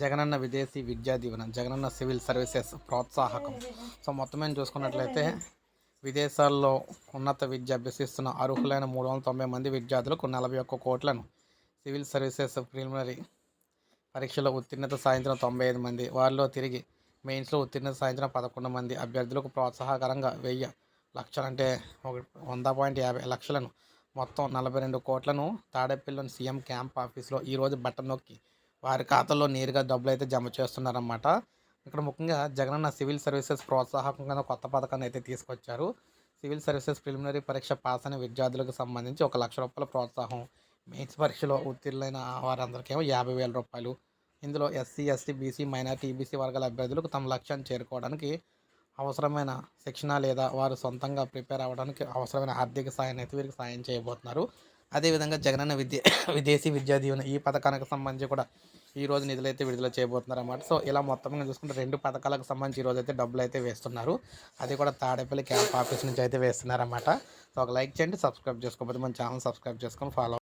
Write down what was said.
జగనన్న విదేశీ Vidya Deevena Jagananna civil services ప్రోత్సాహకం. So మొత్తం మేము చూసుకున్నట్లయితే విదేశాల్లో ఉన్నత విద్య అభ్యసిస్తున్న అర్హులైన మూడు వందల తొంభై మంది విద్యార్థులకు నలభై ఒక్క కోట్లను సివిల్ సర్వీసెస్ ప్రిలిమినరీ పరీక్షలో ఉత్తీర్ణత సాధించిన తొంభై ఐదు మంది వారిలో తిరిగి మెయిన్స్లో ఉత్తీర్ణత సాధించిన పదకొండు మంది అభ్యర్థులకు ప్రోత్సాహకరంగా వెయ్యి లక్షలు అంటే ఒక వంద పాయింట్ యాభై లక్షలను మొత్తం నలభై రెండు కోట్లను తాడేపల్లిలోని సీఎం క్యాంప్ ఆఫీస్లో ఈరోజు బట్టన్ నొక్కి వారి ఖాతాలో నేరుగా డబ్బులు అయితే జమ చేస్తున్నారన్నమాట. ఇక్కడ ముఖ్యంగా జగనన్న సివిల్ సర్వీసెస్ ప్రోత్సాహకం కింద కొత్త పథకాన్ని అయితే తీసుకొచ్చారు. సివిల్ సర్వీసెస్ ప్రిలిమినరీ పరీక్ష పాస్ అయిన విద్యార్థులకు సంబంధించి ఒక లక్ష రూపాయల ప్రోత్సాహం. మెయిన్స్ పరీక్షలో ఉత్తీర్ణులైన వారందరికేమో యాభై వేల రూపాయలు. ఇందులో SC ST BC minority EBC వర్గాల అభ్యర్థులకు తమ లక్ష్యాన్ని చేరుకోవడానికి అవసరమైన శిక్షణ లేదా వారు సొంతంగా ప్రిపేర్ అవ్వడానికి అవసరమైన ఆర్థిక సాయాన్ని అయితే వీరికి సాయం చేయబోతున్నారు. అదేవిధంగా జగనన్న విద్య విదేశీ విద్యా దీవెన ఈ పథకానికి సంబంధించి కూడా ఈ రోజు నిధులు అయితే విడుదల చేయబోతున్నారు అన్నమాట సో ఇలా మొత్తంగా చూసుకుంటే రెండు పథకాలకు సంబంధించి ఈరోజు రోజు అయితే డబ్బులు అయితే వేస్తున్నారు. అది కూడా తాడేపల్లి క్యాంప్ ఆఫీస్ నుంచి అయితే వేస్తున్నారన్నమాట. సో ఒక లైక్ చేయండి సబ్స్క్రైబ్ చేసుకోకపోతే మన ఛానల్ సబ్స్క్రైబ్ చేసుకొని ఫాలో